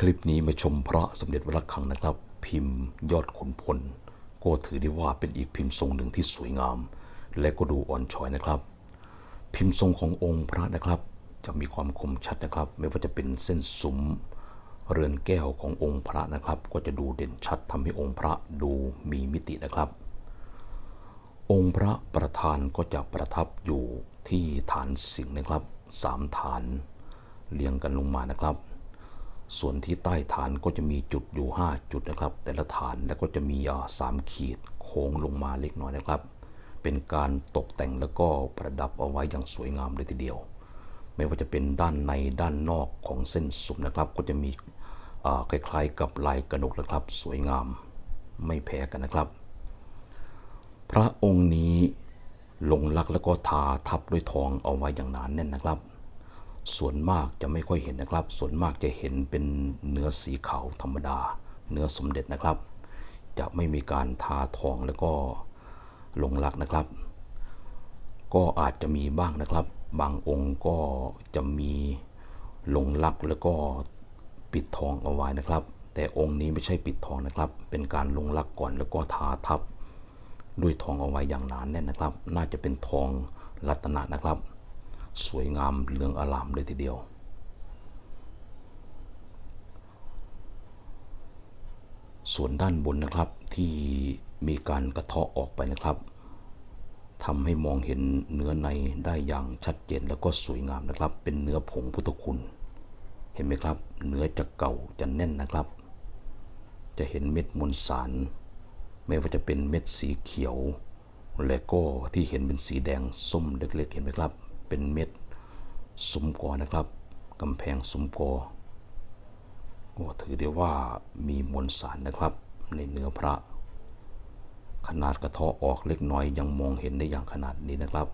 คลิปนี้มาชมพระสมเด็จวัดระฆังนะครับ พิมพ์ยอดขุนพล ก็ถือได้ว่าเป็นอีกพิมพ์ทรงหนึ่งที่สวยงาม และก็ดูอ่อนช้อยนะครับ พิมพ์ทรงขององค์พระนะครับ จะมีความคมชัดนะครับ ไม่ว่าจะเป็นเส้นสุมเรือนแก้วขององค์พระนะครับ ก็จะดูเด่นชัดทำให้องค์พระดูมีมิตินะครับ องค์พระประธานก็จะประทับอยู่ที่ฐานสิงห์นะครับสามฐานเรียงกันลงมานะครับ ส่วนที่ใต้ฐานก็จะมีจุดอยู่ 5 จุดนะครับ แต่ละฐานแล้วก็จะมีอ่าสามขีดโค้งลงมาเล็กน้อยนะครับ เป็นการตกแต่งแล้วก็ประดับเอาไว้อย่างสวยงามเลยทีเดียว ไม่ว่าจะเป็นด้านในด้านนอกของเส้นสุมนะครับ ก็จะมีคล้ายๆกับลายกระนกนะครับ สวยงามไม่แพ้กันนะครับ พระองค์นี้ลงลักแล้วก็ทาทับด้วยทองเอาไว้อย่างหนานแน่นนะครับ ส่วนมากจะไม่ค่อยเห็นนะครับ ส่วนมากจะเห็นเป็นเนื้อสีขาวธรรมดา เนื้อสมเด็จนะครับ จะไม่มีการทาทองแล้วก็ลงลักนะครับ ก็อาจจะมีบ้างนะครับ บางองค์ก็จะมีลงลักแล้วก็ปิดทองเอาไว้นะครับ แต่องค์นี้ไม่ใช่ปิดทองนะครับ เป็นการลงลักก่อนแล้วก็ทาทับด้วยทองเอาไว้อย่างหนานแน่นนะครับ น่าจะเป็นทองรัตนะนะครับ สวยงามเหลืองอลามเลยทีเดียว ส่วนด้านบนนะครับที่มีการกระเทาะออกไปนะครับทำให้มองเห็นเนื้อในได้อย่างชัดเจนแล้วก็สวยงามนะครับ เป็นเนื้อผงพุทธคุณ เห็นไหมครับ เนื้อจะเก่าจะแน่นนะครับ จะเห็นเม็ดมวลสาร ไม่ว่าจะเป็นเม็ดสีเขียว และก็ที่เห็นเป็นสีแดงส้มเล็กๆเห็นไหมครับ เป็นเม็ดสุมกอนะครับกำแพงสุมกอโอ้ถือได้ว่ามีมวลสารนะครับในเนื้อพระ ขนาดกระเทาะออกเล็กน้อยยังมองเห็นได้อย่างขนาดนี้นะครับ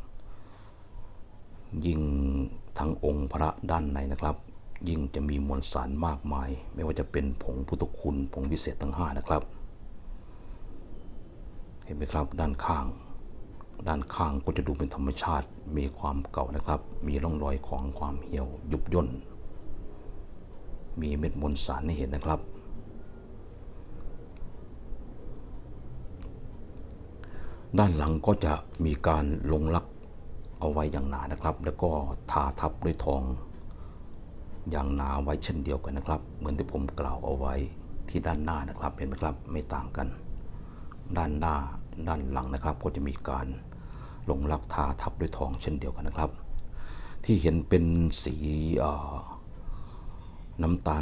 ยิ่งทั้งองค์พระด้านในนะครับ ยิ่งจะมีมวลสารมากมาย ไม่ว่าจะเป็นผงพุทธคุณผงวิเศษทั้งห้านะครับ เห็นไหมครับด้านข้าง ด้านข้างก็จะดูเป็นธรรมชาติ มีความเก่านะครับ มีร่องรอยของความเหี่ยวยุบย่น มีเม็ดมวลสารให้เห็นนะครับ ด้านหลังก็จะมีการลงลักเอาไว้อย่างหนานะครับ แล้วก็ทาทับด้วยทองอย่างหนาไว้เช่นเดียวกันนะครับ เหมือนที่ผมกล่าวเอาไว้ที่ด้านหน้านะครับเห็นไหมครับไม่ต่างกัน ด้านหน้าด้านหลังนะครับก็จะมีการ หลงลักทาทับด้วยทองเช่นเดียวกันนะครับ ที่เห็นเป็นสีน้ำตาล